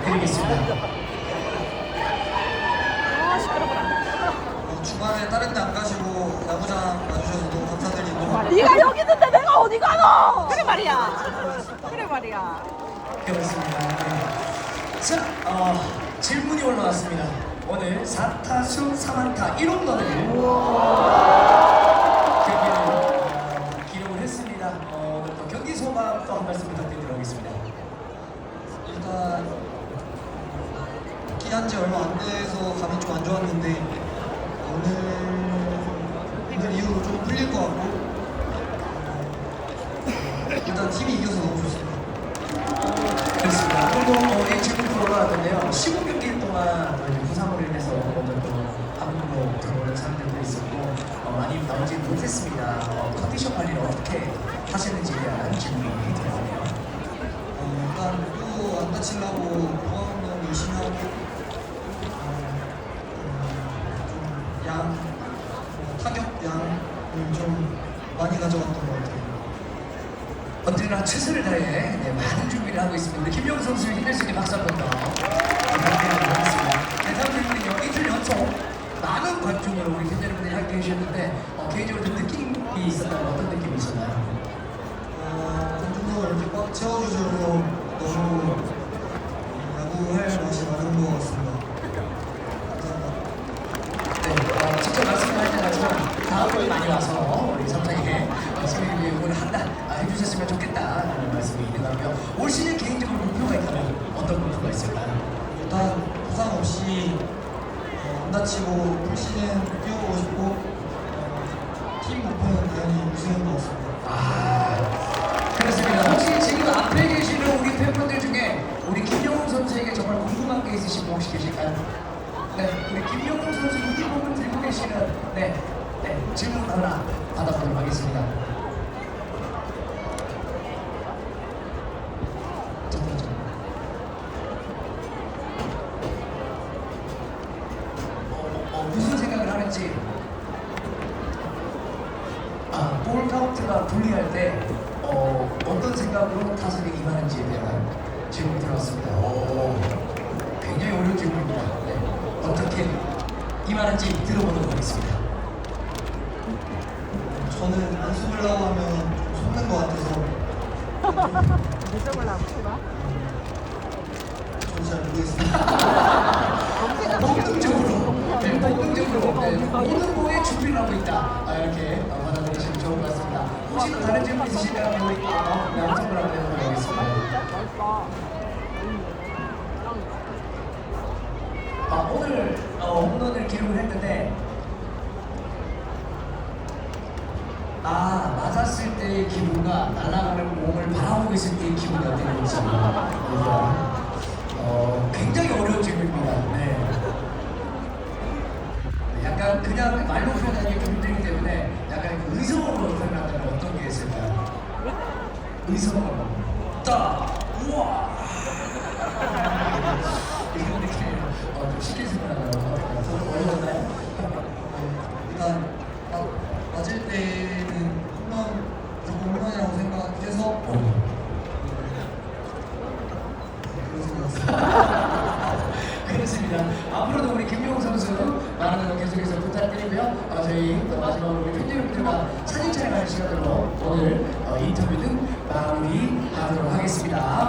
부탁드리겠습니다. 아 시끄럽다. 어, 주말에 다른 데 안 가시고 야구장 와주셔서 너무 감사드리고 네가 여기 있는데 내가 어디 가노? 그래 말이야. 그래 말이야. 그렇습니다. 네. 자, 어, 질문이 올라왔습니다. 오늘 4타수 3안타 1홈런을 복귀한 지 얼마 안 돼서 감이 좀 안 좋았는데 오늘 오늘 이후로 좀 풀릴 것 같고 어, 일단 팀이 이겨서 너무 좋습니다. 그렇습니다. 그리고 어, 이 질문도 올라왔는데요. 15경기 동안 부상으로 인해서 오늘 또 한국으로 들어오는 사람들도 있었고 어, 많이 나오지 못했습니다. 어, 컨디션 관리를 어떻게 하셨는지에 대한 질문이 들어오네요. 어, 일단 또 안 다치려고 보강 운동 열심히 하고 어, 좀 양, 어, 타격 양을 좀 많이 가져갔던 것 같아요. 언제나 최선을 다해 네, 많은 준비를 하고 있습니다. 김영 선수 힘낼 수 있는 박수 한 번 더 부탁드리도록 하겠습니다. 네, 다음 질문은요. 이틀 연속 많은 관중으로 우리 팬 여러분들이 함께 해주셨는데 어, 개인적으로 좀 느낌이 있었다면 어떤 느낌이 있었나요? 어, 관중석을 이렇게 꽉 채워주셔서 너무 야구할 맛이 나는 것 같습니다. 감사합니다. 네, 어, 직접 말씀을 하진 않지만 많이 와서 우리 수익을 위해 응원을 한다 아, 해주셨으면 좋겠다라는 말씀이 있는가요? 올 시즌 개인적으로 목표가 있다면 어떤 목표가 있을까요? 일단 부상 없이 어, 안 다치고 풀시즌 뛰어보고 싶고 어, 팀 목표는 당연히 우승인 것 같습니다. 아, 그렇습니다. 혹시 지금 앞에 계시는 우리 팬분들 중에 우리 김영훈 선수에게 정말 궁금한 게 있으신 분 혹시 계실까요? 네, 우리 김영훈 선수 유니폼을 들고 계시는 네, 하나 받아보도록 하겠습니다. 어, 어, 무슨 생각을 하는지 아, 볼 카운트가 불리할 때 어, 어떤 생각으로 타석에 임하는지에 대한 질문이 들어왔습니다. 오, 굉장히 어려운 질문입니다. 네, 어떻게 임하는지 들어보도록 하겠습니다. 저는 안 속으려고 하면 좀 속는 것 같아서 무슨 나 무슨가? 저는 잘 모르겠습니다. 본능적으로, 네, 본능적으로 네, 모든 거에 준비를 하고 있다. 아, 이렇게 어, 받아들이시면 좋을 것 같습니다. 혹시 또 다른 질문? 우리 어, 네, 한번. 맛있다. 아, 오늘 어, 홈런을 기록을 했는데 아 맞았을 때의 기분과 날아가는 몸을 바라보고 있을 때의 기분이 어땠는지 어, 굉장히 어려운 질문입니다. 네. 약간 그냥 말로 표현하기 좀 힘들기 때문에 약간 그 의성어로 표현한다면 어떤 게 있을까요? 의성어로 딱 우와 이런 느낌이에요. 어, 좀 쉽게 생각하나요? 저도 어려웠나요? 일단 마- 맞을 때는 홈런 무조건 홈런이라고 생각해서 어. 그런 생각했습니다. 그렇습니다. 앞으로도 우리 김용호 선수 많은 응원 계속해서 부탁드리고요. 어, 저희 또 마지막으로 우리 팬 여러분들과 사진 촬영하는 시간으로 오늘 어, 인터뷰는 마무리하도록 하겠습니다.